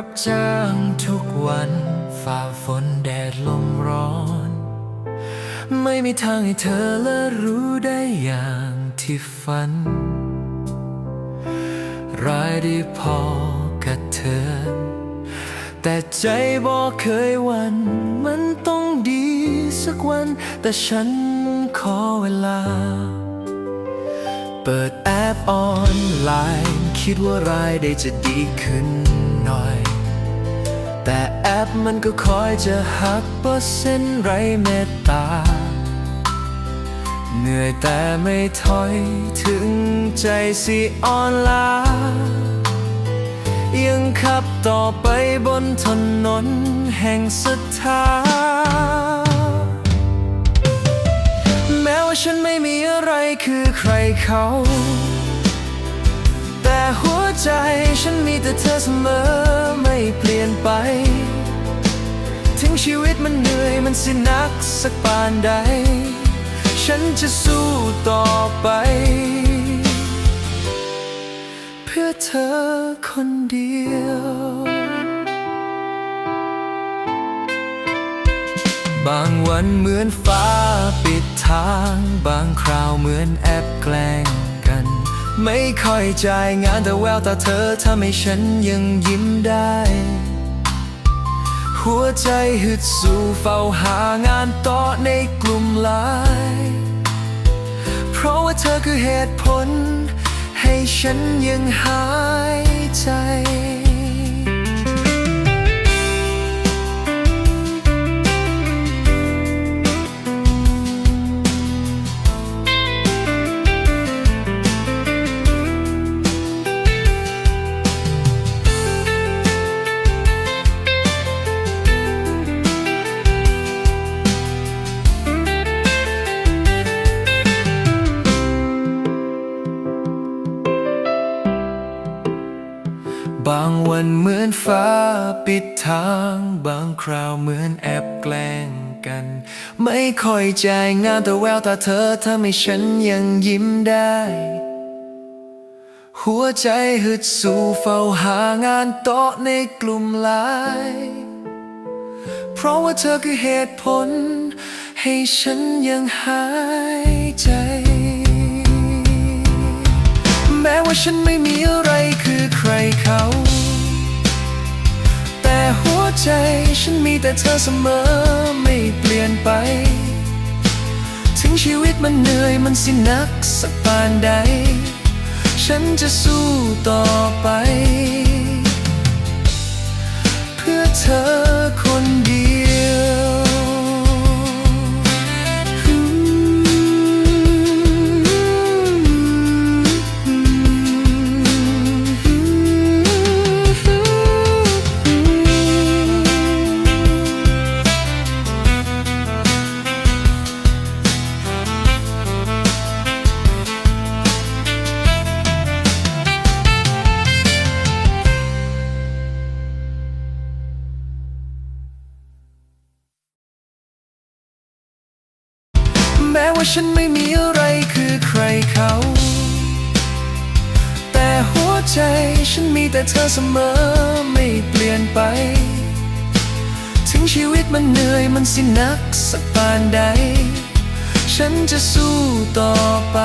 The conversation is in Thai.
รับจ้างทุกวันฝ่าฝนแดดลมร้อน ไม่มีทางให้เธอและรู้ได้อย่างที่ฝัน รายได้พอกับเธอ แต่ใจบอกเคยวัน มันต้องดีสักวัน แต่ฉันขอเวลา เปิดแอปออนไลน์ คิดว่ารายได้จะดีขึ้น แต่แอปมันก็คอยจะหักเปอร์เซ็นต์ไรเมตตา เหนื่อยแต่ไม่ถอยถึงใจสิอ่อนล้า ยังขับต่อไปบนถนนแห่งศรัทธา แม้ว่าฉันไม่มีอะไรคือใครเขา ใจฉันมีแต่เธอเสมอไม่เปลี่ยนไป ถึงชีวิตมันเหนื่อยมันสินักสักปานใด ฉันจะสู้ต่อไป เพื่อเธอคนเดียวบางวันเหมือนฟ้าปิดทาง บางคราวเหมือนแอบแกล้ง ไม่ค่อยจ่ายงานแต่แววตาเธอทำให้ฉันยังยิ้มได้ หัวใจฮึดสู้เฝ้าหางานต่อในกลุ่มไลน์เพราะว่าเธอคือเหตุผล ให้ฉันยังหายใจ บางวันเหมือนฟ้าปิดทาง บางคราวเหมือนแอบแกล้งกัน ไม่ค่อยจ่ายงานแต่แววตาเธอทำให้ฉันยังยิ้มได้ หัวใจฮึดสู้เฝ้าหางานโต๊ะในกลุ่มไลน์เพราะว่าเธอคือเหตุผล ให้ฉันยังหายใจ แม้ว่าฉันไม่มีอะไร ใครเขา แต่หัวใจฉันมีแต่เธอเสมอไม่เปลี่ยนไป ถึงชีวิตมันเหนื่อยมันสินักสักปานใด ฉันจะสู้ต่อไป แม้ว่าฉันไม่มีอะไรคือใครเขา แต่หัวใจฉันมีแต่เธอเสมอไม่เปลี่ยนไป ถึงชีวิตมันเหนื่อยมันสินักสักปานใด ฉันจะสู้ต่อไป